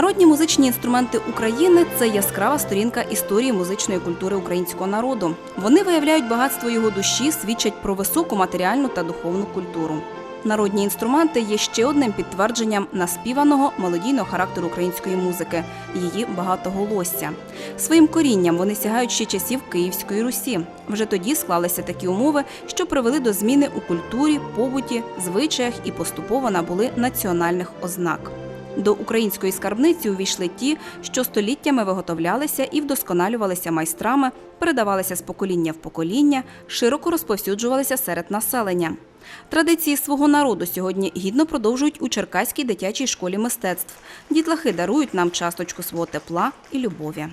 Народні музичні інструменти України це яскрава сторінка історії музичної культури українського народу. Вони виявляють багатство його душі, свідчать про високу матеріальну та духовну культуру. Народні інструменти є ще одним підтвердженням наспіваного мелодійного характеру української музики, її багатоголосся. Своїм корінням вони сягають ще часів Київської Русі. Вже тоді склалися такі умови, що привели до зміни у культурі, побуті, звичаях і поступово набули національних ознак. До української скарбниці увійшли ті, що століттями виготовлялися і вдосконалювалися майстрами, передавалися з покоління в покоління, широко розповсюджувалися серед населення. Традиції свого народу сьогодні гідно продовжують у Черкаській дитячій школі мистецтв. Дітлахи дарують нам часточку свого тепла і любові.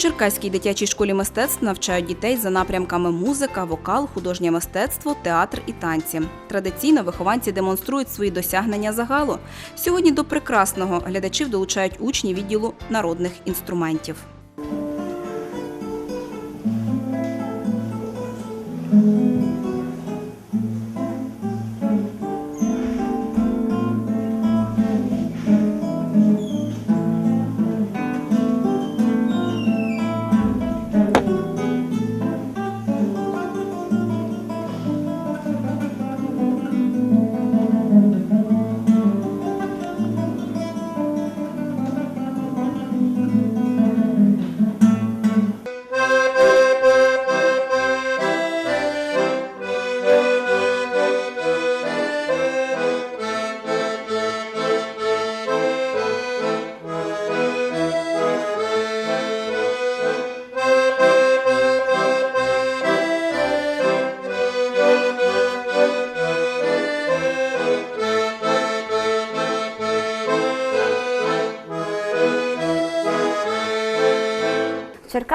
Черкаській дитячій школі мистецтв навчають дітей за напрямками музика, вокал, художнє мистецтво, театр і танці. Традиційно вихованці демонструють свої досягнення загалу. Сьогодні до прекрасного глядачів долучають учні відділу народних інструментів.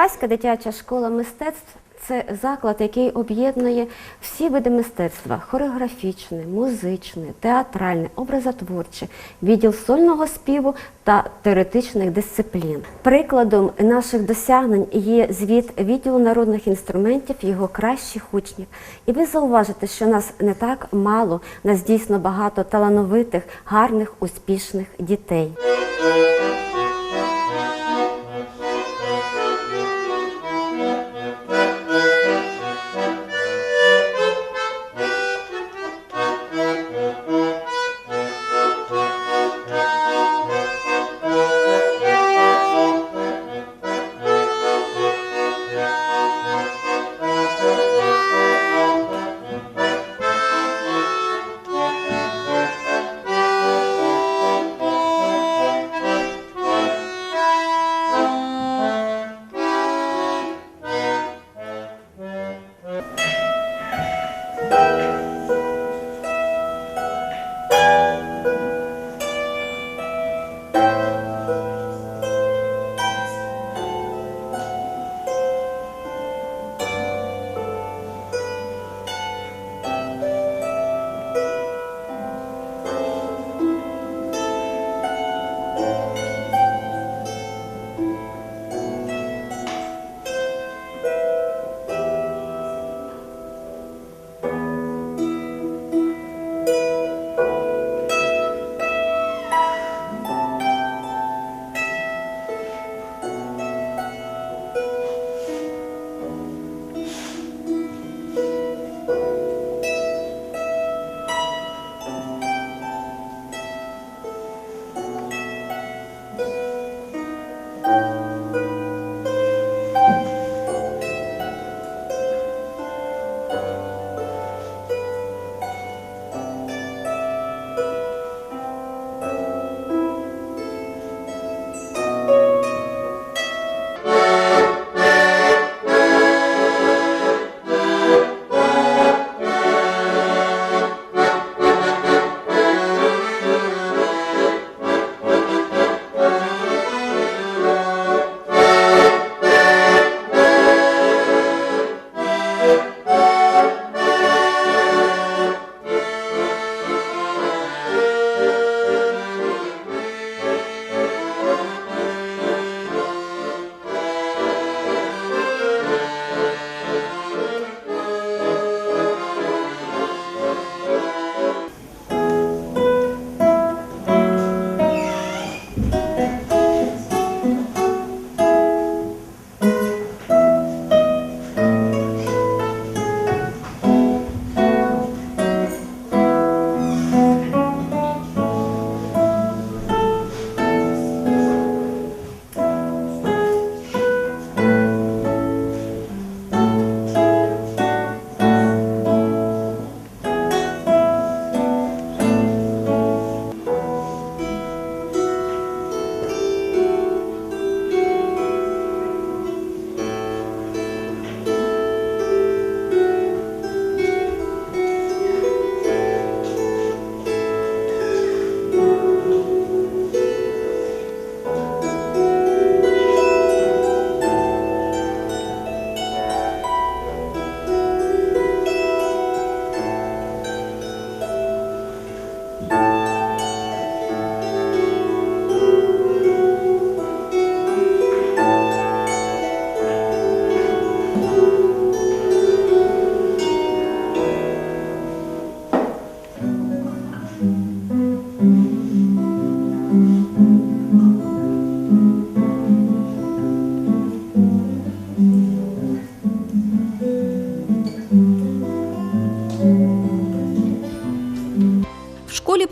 Черкаська дитяча школа мистецтв це заклад, який об'єднує всі види мистецтва: хореографічне, музичне, театральне, образотворче, відділ сольного співу та теоретичних дисциплін. Прикладом наших досягнень є звіт відділу народних інструментів його кращих учнів. І ви зауважите, що нас не так мало, нас дійсно багато талановитих, гарних, успішних дітей.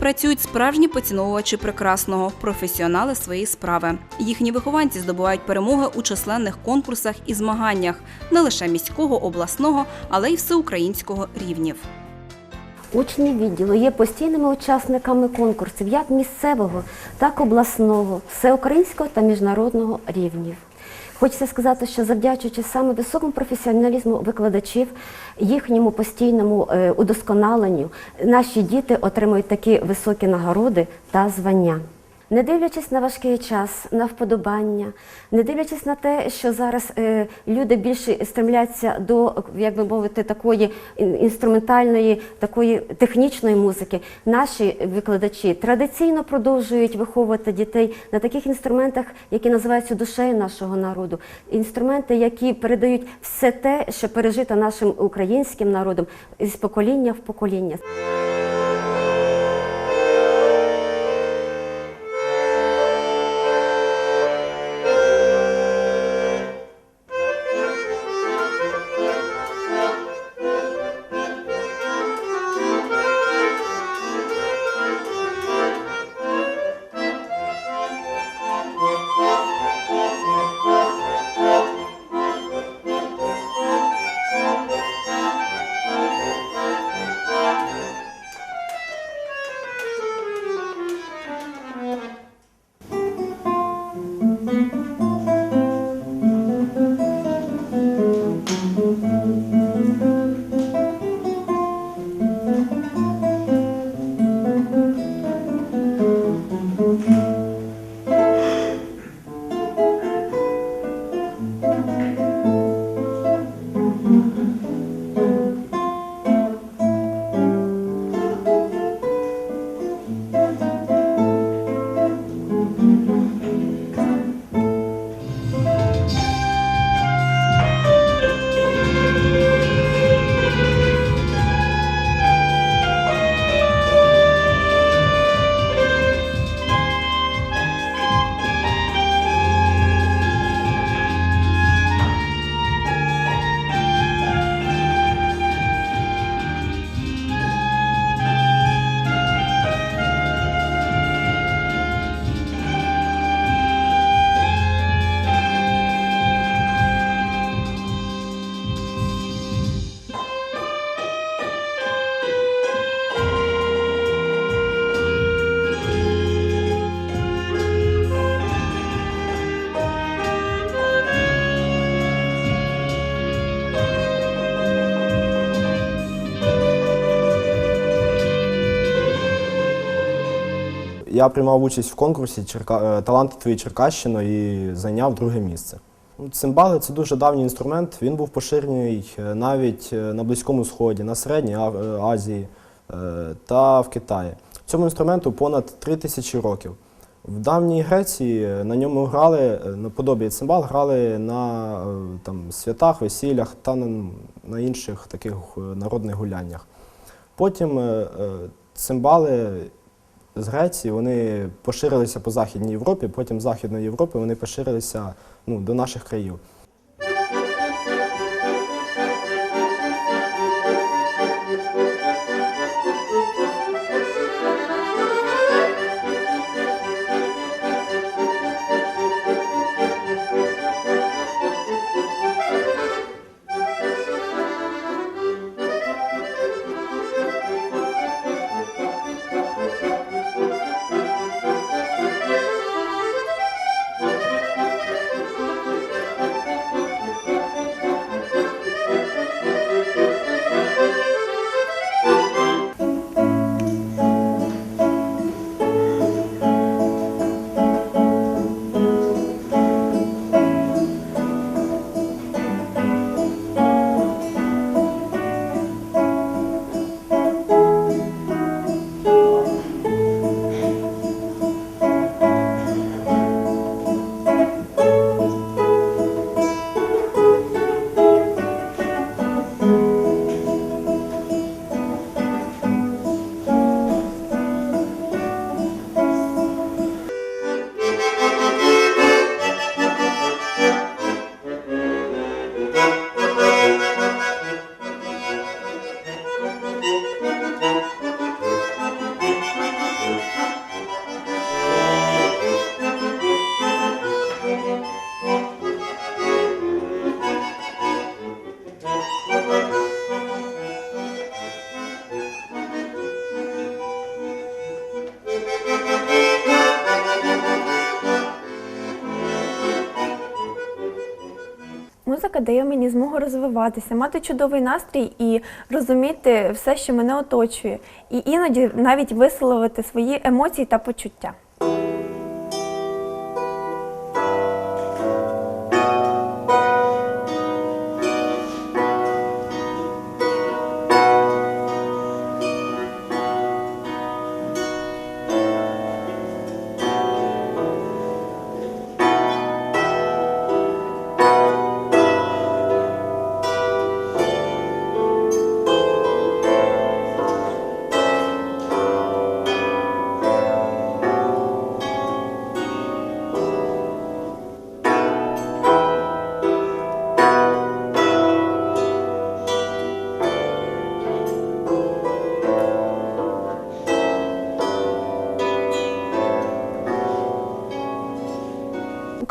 Працюють справжні поціновувачі прекрасного, професіонали своєї справи. Їхні вихованці здобувають перемоги у численних конкурсах і змаганнях не лише міського, обласного, але й всеукраїнського рівнів. Учні відділу є постійними учасниками конкурсів як місцевого, так обласного, всеукраїнського та міжнародного рівнів. Хочеться сказати, що завдячуючи саме високому професіоналізму викладачів, їхньому постійному е, удосконаленню, наші діти отримують такі високі нагороди та звання. Не дивлячись на важкий час, на вподобання, не дивлячись на те, що зараз е, люди більше стремляться до, як би мовити, такої інструментальної, такої технічної музики, наші викладачі традиційно продовжують виховувати дітей на таких інструментах, які називаються душею нашого народу. Інструменти, які передають все те, що пережито нашим українським народом із покоління в покоління. Я приймав участь в конкурсі е, Таланти твої Черкащино і зайняв друге місце. Ну, Цимбали це дуже давній інструмент. Він був поширений е, навіть е, на Близькому Сході, на Середній Азії та в Китаї. Цьому інструменту понад три тисячі років. В давній Греції на ньому грали, наподобі цимбал, грали на там, святах, весіллях та на, на інших таких народних гуляннях. Потім цимбали з Греції вони поширилися по Західній Європі, потім з Західної Європи вони поширилися ну, до наших країв. Дає мені змогу розвиватися, мати чудовий настрій і розуміти все, що мене оточує, і іноді навіть висловити свої емоції та почуття.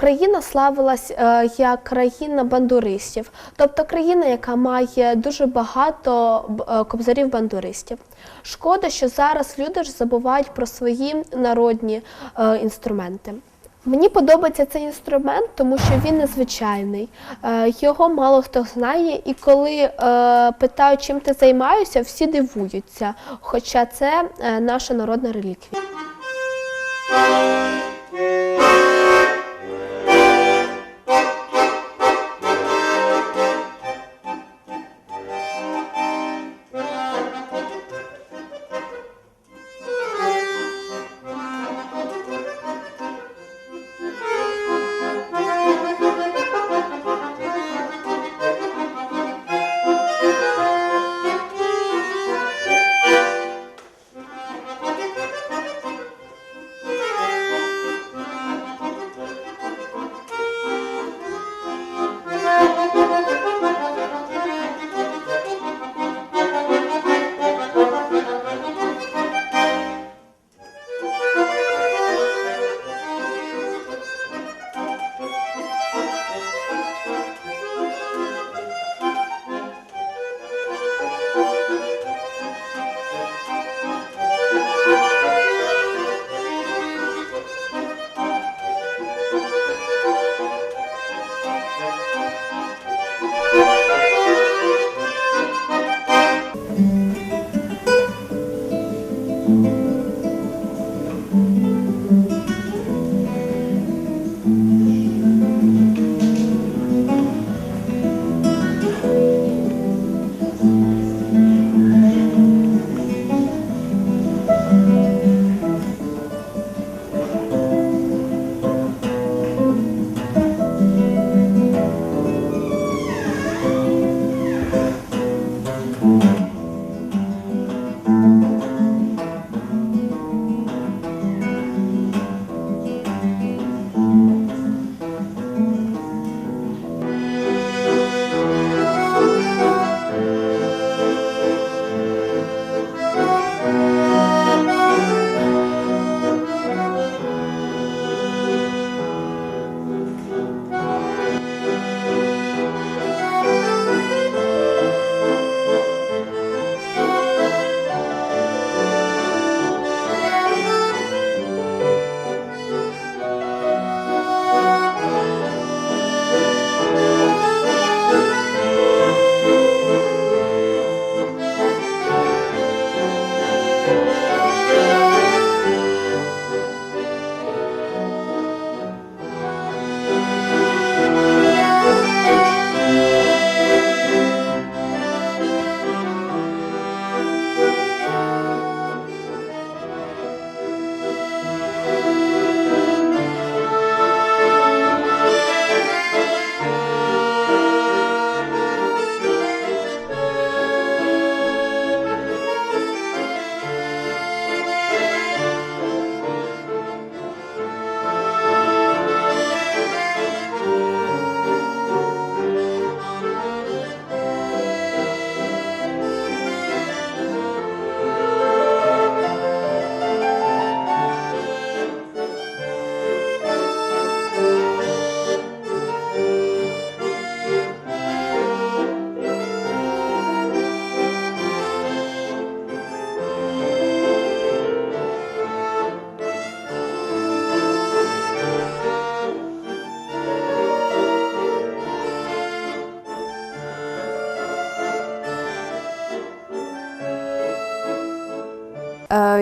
Україна славилась е, як країна бандуристів, тобто країна, яка має дуже багато е, кобзарів-бандуристів. Шкода, що зараз люди ж забувають про свої народні е, інструменти. Мені подобається цей інструмент, тому що він незвичайний. Його мало хто знає, і коли питають, чим ти займаєшся, всі дивуються. Хоча це наша народна реліквія.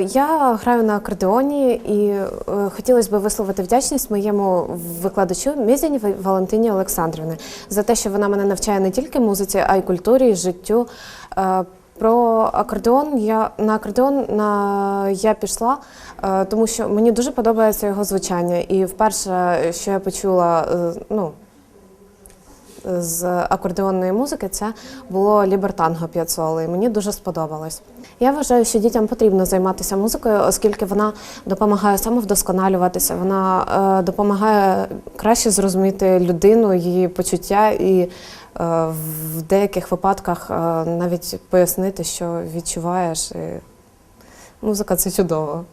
Я граю на акордеоні і е, хотілося б висловити вдячність моєму викладачу Мізянєвій Валентині Олександрівні за те, що вона мене навчає не тільки музиці, а й культурі, і життю. Е, Про акордеон я на акордеон на я пішла, е, тому що мені дуже подобається його звучання. І вперше, що я почула, ну з акордеонної музики це було Лібертанго Піацоли. і Мені дуже сподобалось. Я вважаю, що дітям потрібно займатися музикою, оскільки вона допомагає самовдосконалюватися, вона е, допомагає краще зрозуміти людину, її почуття і е, в деяких випадках е, навіть пояснити, що відчуваєш. І музика це чудово.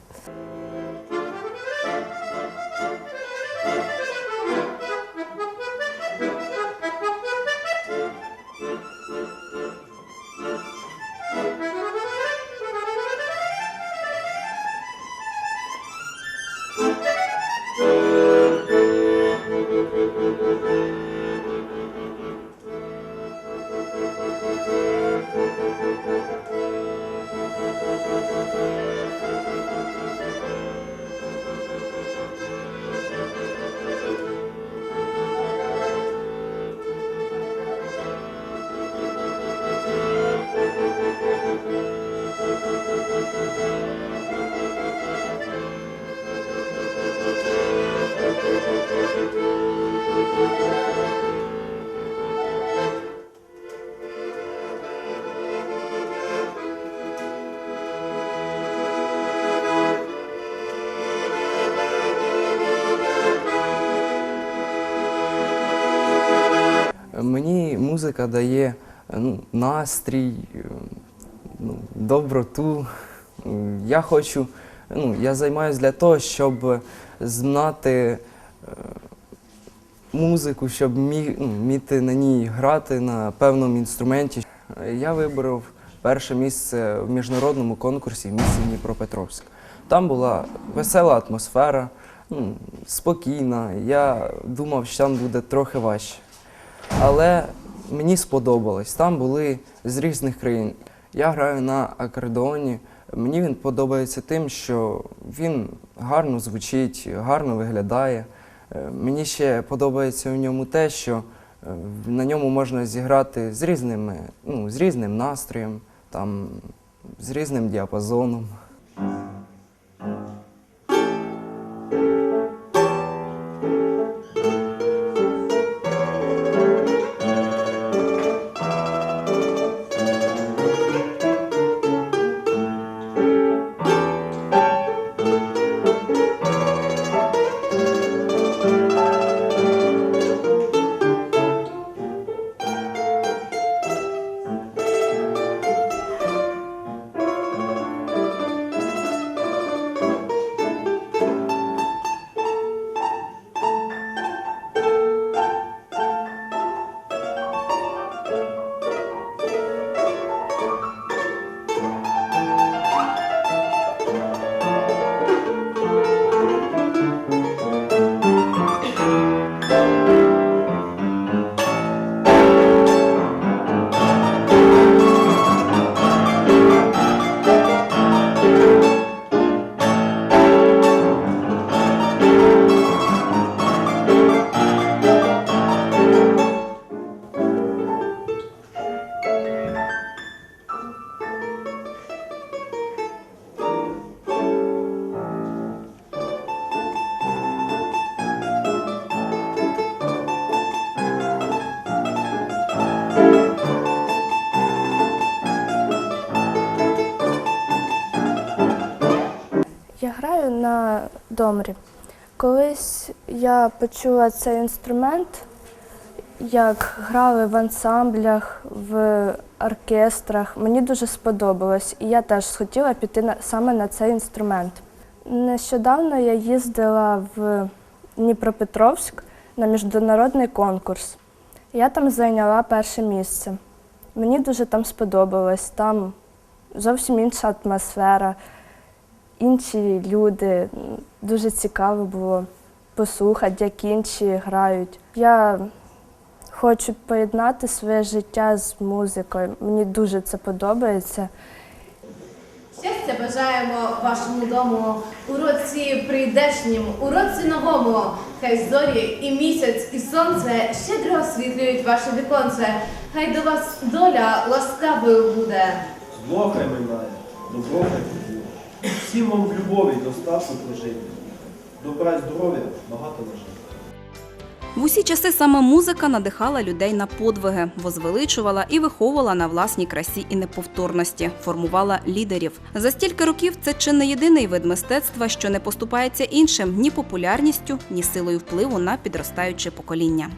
Музика дає е, ну, настрій, е, ну, доброту. Я хочу, ну, я займаюся для того, щоб знати е, музику, щоб ну, вміти на ній грати на певному інструменті. Я вибрав перше місце в міжнародному конкурсі в місті Дніпропетровськ. Там була весела атмосфера, ну, спокійна. Я думав, що там буде трохи важче. Але мені сподобалось. Там були з різних країн. Я граю на акордеоні. Мені він подобається тим, що він гарно звучить, гарно виглядає. Е, Мені ще подобається в ньому те, що е, на ньому можна зіграти з різними, ну, з різним настроєм, там, з різним діапазоном. На домрі. Колись я почула цей інструмент, як грали в ансамблях, в оркестрах. Мені дуже сподобалось, і я теж схотіла піти на, саме на цей інструмент. Нещодавно я їздила в Дніпропетровськ на міжнародний конкурс. Я там зайняла перше місце. Мені дуже там сподобалось. Там зовсім інша атмосфера інші люди. Дуже цікаво було послухати, як інші грають. Я хочу поєднати своє життя з музикою. Мені дуже це подобається. Щастя бажаємо вашому дому у році прийдешнім, у році новому. Хай зорі і місяць, і сонце щедро освітлюють ваше віконце. Хай до вас доля ласкавою буде. Зло хай минає, добро хай. Всім вам в любові достатку прожити. Добра здоров'я багато нажити. В усі часи саме музика надихала людей на подвиги, возвеличувала і виховувала на власній красі і неповторності, формувала лідерів. За стільки років це чи не єдиний вид мистецтва, що не поступається іншим ні популярністю, ні силою впливу на підростаюче покоління.